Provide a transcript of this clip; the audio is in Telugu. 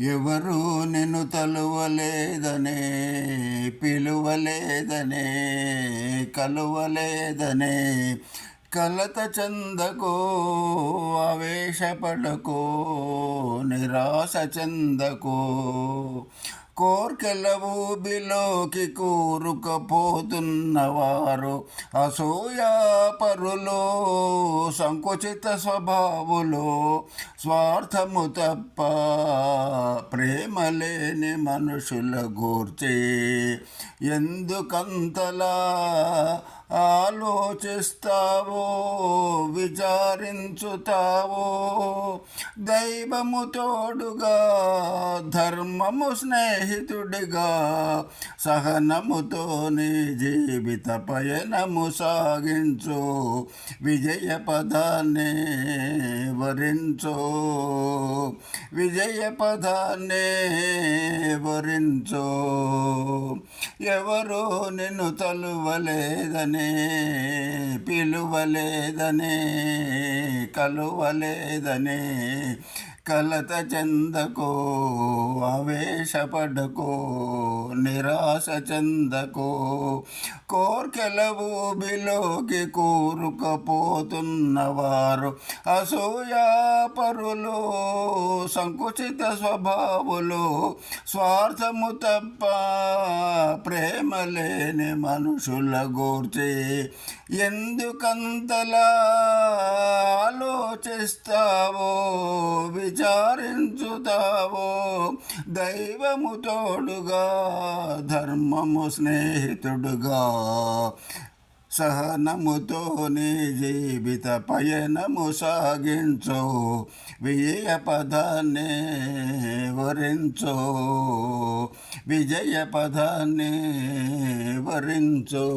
ఎవరు నిన్ను తలువలేదనే పిలువలేదనే కలువలేదనే. కలత చందకో ఆవేశపడకో నిరాశ చందకో. కోర్కెల ఊబిలోకి కూరుకపోతున్నవారు అసూయాపరులో సంకుచిత స్వభావులో స్వార్థము తప్ప ప్రేమ లేని మనుషుల గూర్చి ఎందుకంతలా ఆలోచిస్తావో విచారించుతావో దైవము తోడుగా ధర్మము స్నేహితుడిగా సహనముతోని జీవిత పయనము సాగించు విజయ పదాన్ని వరించు విజయ పదాన్ని వరించో. ఎవరో నిన్ను తలువలేదనే పిలువలేదనే కలువలేదనే. కలత చెందకో ఆవేశపడకో నిరాశ చెందకో కోర్కెల భూమిలోకి కూరుకపోతున్నవారు. అసూయాపరులు సంకుచిత స్వభావులు స్వార్థము తప్ప ప్రేమ లేని మనుషుల గూర్చి ఎందుకంతలా ఆలోచిస్తావో విచారించుతావో? దైవము తోడుగా ధర్మము స్నేహితుడుగా. సహనముతో నీ జీవిత పయనము సాగించో. విజయ పదాన్ని వరించో. విజయ పదాన్ని వరించో.